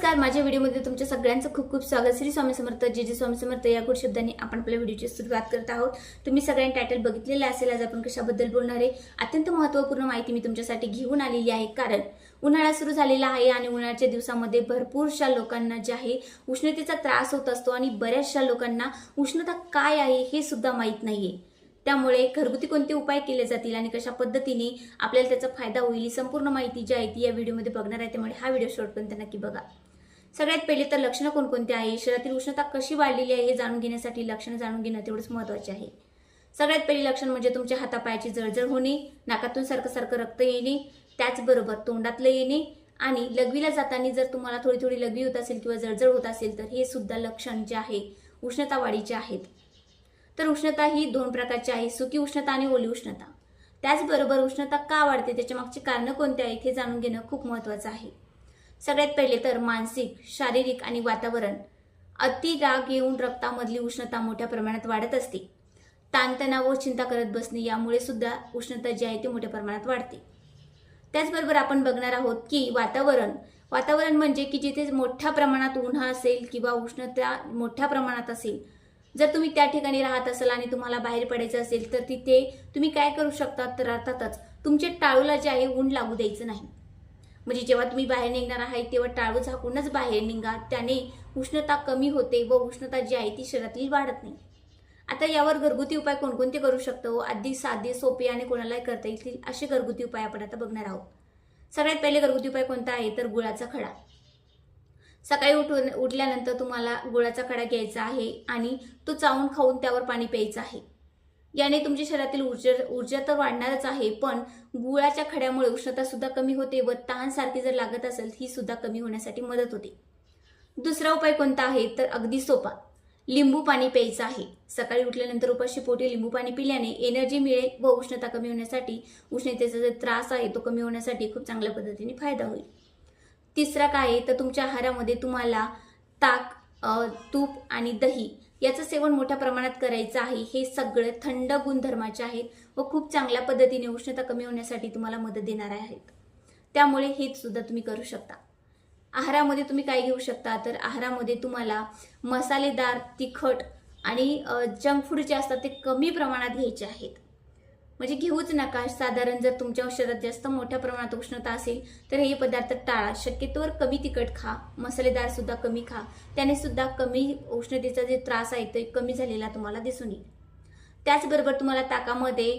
नमस्कार माझ्या व्हिडिओमध्ये तुमच्या सगळ्यांचं खूप खूप स्वागत. श्री स्वामी समर्थ जे जे स्वामी समर्थ. या गुड शब्दांनी आपण आपल्या व्हिडिओची सुरुवात करत आहोत. तुम्ही सगळ्यांनी टायटल बघितलेलं असेल आज आपण कशाबद्दल बोलणार आहे? अत्यंत महत्त्वपूर्ण माहिती मी तुमच्यासाठी घेऊन आलेली आहे. कारण उन्हाळा सुरू झालेला आहे आणि उन्हाळ्याच्या दिवसामध्ये भरपूरशा लोकांना जे आहे उष्णतेचा त्रास होत असतो आणि बऱ्याचशा लोकांना उष्णता काय आहे हे सुद्धा माहीत नाही त्यामुळे घरगुती कोणते उपाय केले जातील आणि कशा पद्धतीने आपल्याला त्याचा फायदा होईल ही संपूर्ण माहिती जी आहे ती या व्हिडिओमध्ये बघणार आहे. त्यामुळे हा व्हिडिओ शेवटपर्यंत नक्की बघा. सगळ्यात पहिले तर लक्षणं कोणकोणती आहे? शरीरातील उष्णता कशी वाढलेली आहे हे जाणून घेण्यासाठी लक्षणं जाणून घेणं तेवढंच महत्त्वाचे आहे. सगळ्यात पहिले लक्षण म्हणजे तुमच्या हातापायाची जळजळ होणे नाकातून सारखं सारखं रक्त येणे त्याचबरोबर तोंडातलं येणे आणि लघवीला जाताना जर तुम्हाला थोडी थोडी लघवी होत असेल किंवा जळजळ होत असेल तर हे सुद्धा लक्षण जे आहे उष्णता वाढीचे आहेत. तर उष्णता ही दोन प्रकारची आहे सुकी उष्णता आणि ओली उष्णता. त्याचबरोबर उष्णता का वाढते? त्याच्या मागची कारणं कोणती आहेत हे जाणून घेणं खूप महत्त्वाचं आहे. सगळ्यात पहिले तर मानसिक शारीरिक आणि वातावरण. अति राग येऊन रक्तामधली उष्णता मोठ्या प्रमाणात वाढत असते. ताणतणाव व चिंता करत बसणे यामुळे सुद्धा उष्णता जी आहे ती मोठ्या प्रमाणात वाढते. त्याचबरोबर आपण बघणार आहोत की वातावरण वातावरण म्हणजे की जिथे मोठ्या प्रमाणात उन्हा असेल किंवा उष्णता मोठ्या प्रमाणात असेल. जर तुम्ही त्या ठिकाणी राहत असाल आणि तुम्हाला बाहेर पडायचं असेल तर तिथे तुम्ही काय करू शकता? तर अर्थातच तुमच्या टाळूला जे आहे ऊन लागू द्यायचं नाही. म्हणजे जेव्हा तुम्ही बाहेर निघणार आहात तेव्हा टाळू झाकूनच बाहेर निघा. त्याने उष्णता कमी होते व उष्णता जी आहे ती शरीरातील वाढत नाही. आता यावर घरगुती उपाय कोणकोणते करू शकतो? अगदी साधे सोपे आणि कोणालाही करता येतील असे घरगुती उपाय आपण आता बघणार आहोत. सगळ्यात पहिले घरगुती उपाय कोणता आहे? तर गुळाचा खडा. सकाळी उठून उठल्यानंतर तुम्हाला गुळाचा खडा घ्यायचा आहे आणि तो चावून खाऊन त्यावर पाणी प्यायचं आहे. याने तुमच्या शरीरातील ऊर्जा ऊर्जा तर वाढणारच आहे पण गुळाच्या खड्यामुळे उष्णता सुद्धा कमी होते व तहान सारखी जर लागत असेल ही सुद्धा कमी होण्यासाठी मदत होते. दुसरा उपाय कोणता आहे? तर अगदी सोपा. लिंबू पाणी प्यायचं आहे. सकाळी उठल्यानंतर उपाशी पोटी लिंबू पाणी पिल्याने एनर्जी मिळेल व उष्णता कमी होण्यासाठी उष्णतेचा जो त्रास आहे तो कमी होण्यासाठी खूप चांगल्या पद्धतीने फायदा होईल. तिसरा काय आहे? तर तुमच्या आहारामध्ये तुम्हाला ताक तूप आणि दही याचं सेवन मोठ्या प्रमाणात करायचं आहे. हे सगळे थंड गुणधर्माचे आहेत व खूप चांगल्या पद्धतीने उष्णता कमी होण्यासाठी तुम्हाला मदत देणार आहेत. त्यामुळे हे सुद्धा तुम्ही करू शकता. आहारामध्ये तुम्ही काय घेऊ शकता? तर आहारामध्ये तुम्हाला मसालेदार तिखट आणि जंक फूड जे असतात ते कमी प्रमाणात घ्यायचे आहेत. म्हणजे घेऊच नका. साधारण जर तुमच्या शरीरात जास्त मोठ्या प्रमाणात उष्णता असेल तर हे पदार्थ टाळा. शक्यतोवर कमी तिखट खा. मसालेदार सुद्धा कमी खा. त्याने सुद्धा कमी उष्णतेचा जे त्रास आहे तो कमी झालेला तुम्हाला दिसून येईल. त्याचबरोबर तुम्हाला ताकामध्ये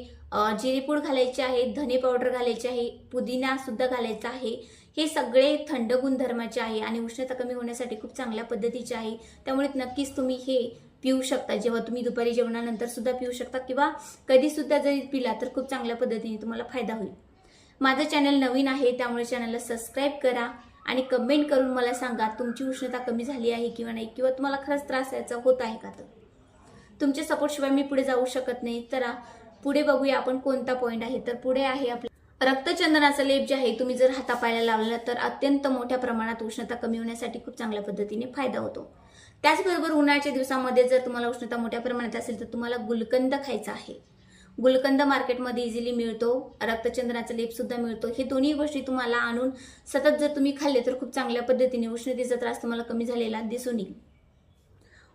जिरेपूड घालायचे आहे धने पावडर घालायचे आहे पुदिना सुद्धा घालायचा आहे. हे सगळे थंड गुणधर्माचे आहे आणि उष्णता कमी होण्यासाठी खूप चांगल्या पद्धतीचे आहे. त्यामुळे नक्कीच तुम्ही हे पिऊ शकता. जेव्हा तुम्ही दुपारी जेवणानंतर सुद्धा पिऊ शकता किंवा कधी सुद्धा जरी पिला तर खूप चांगल्या पद्धतीने तुम्हाला फायदा होईल. माझं चॅनल नवीन आहे त्यामुळे चॅनलला सबस्क्राईब करा आणि कमेंट करून मला सांगा तुमची उष्णता कमी झाली आहे किंवा नाही किंवा तुम्हाला खरंच त्रास याचा होत आहे का तर. तुमच्या सपोर्टशिवाय मी पुढे जाऊ शकत नाही. तर पुढे बघूया आपण कोणता पॉईंट आहे. तर पुढे आहे आपला रक्तचंदनाचा लेप जे आहे तुम्ही जर हातापायला लावला तर अत्यंत मोठ्या प्रमाणात उष्णता कमी होण्यासाठी खूप चांगल्या पद्धतीने फायदा होतो. त्याचबरोबर उन्हाळ्याच्या दिवसामध्ये जर तुम्हाला उष्णता मोठ्या प्रमाणात असेल तर तुम्हाला गुलकंद खायचा आहे. गुलकंद मार्केटमध्ये इझिली मिळतो रक्तचंद्राचा लेपसुद्धा मिळतो. हे दोन्ही गोष्टी तुम्हाला आणून सतत जर तुम्ही खाल्ले तर खूप चांगल्या पद्धतीने उष्णतेचा त्रास तुम्हाला कमी झालेला दिसून येईल.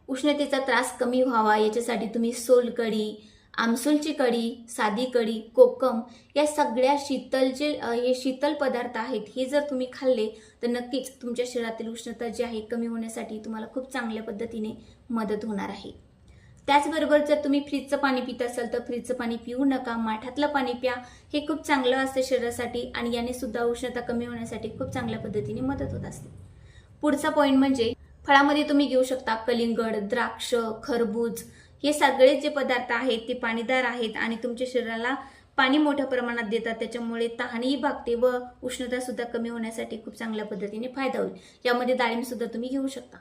उष्णतेचा त्रास कमी व्हावा याच्यासाठी तुम्ही सोलकढी आमसूलची कढी साधी कढी कोकम या सगळ्या शीतल जे हे शीतल पदार्थ आहेत हे जर तुम्ही खाल्ले तर नक्कीच तुमच्या शरीरातील उष्णता जी आहे कमी होण्यासाठी तुम्हाला खूप चांगल्या पद्धतीने मदत होणार आहे. त्याचबरोबर जर तुम्ही फ्रीजचं पाणी पित असाल तर फ्रीजचं पाणी पिऊ नका माठातलं पाणी प्या हे खूप चांगलं असतं शरीरासाठी आणि याने सुद्धा उष्णता कमी होण्यासाठी खूप चांगल्या पद्धतीने मदत होत असते. पुढचा पॉईंट म्हणजे फळामध्ये तुम्ही घेऊ शकता कलिंगड द्राक्ष खरबूज हे सगळे जे पदार्थ आहेत ते पाणीदार आहेत आणि तुमच्या शरीराला पाणी मोठ्या प्रमाणात देतात. त्याच्यामुळे तहानही भागते व उष्णता सुद्धा कमी होण्यासाठी खूप चांगल्या पद्धतीने फायदा होईल. यामध्ये डाळिंब सुद्धा तुम्ही घेऊ शकता.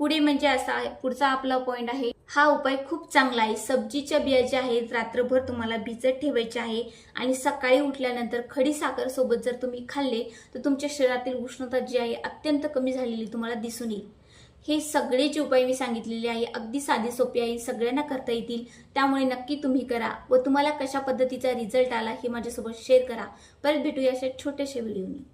पुढे म्हणजे असा आहे पुढचा आपला पॉईंट आहे. हा उपाय खूप चांगला आहे. सब्जीच्या बिया ज्या आहेत रात्रभर तुम्हाला भिजत ठेवायचे आहे आणि सकाळी उठल्यानंतर खडी साखर सोबत जर तुम्ही खाल्ले तर तुमच्या शरीरातील उष्णता जी आहे अत्यंत कमी झालेली तुम्हाला दिसून येईल. हे सगळे जे उपाय मी सांगितलेले आहे अगदी साधे सोपे आहे सगळ्यांना करता येतील. त्यामुळे नक्की तुम्ही करा व तुम्हाला कशा पद्धतीचा रिझल्ट आला हे माझ्यासोबत शेअर करा. परत भेटूया अशा छोट्याशा व्हिडिओनी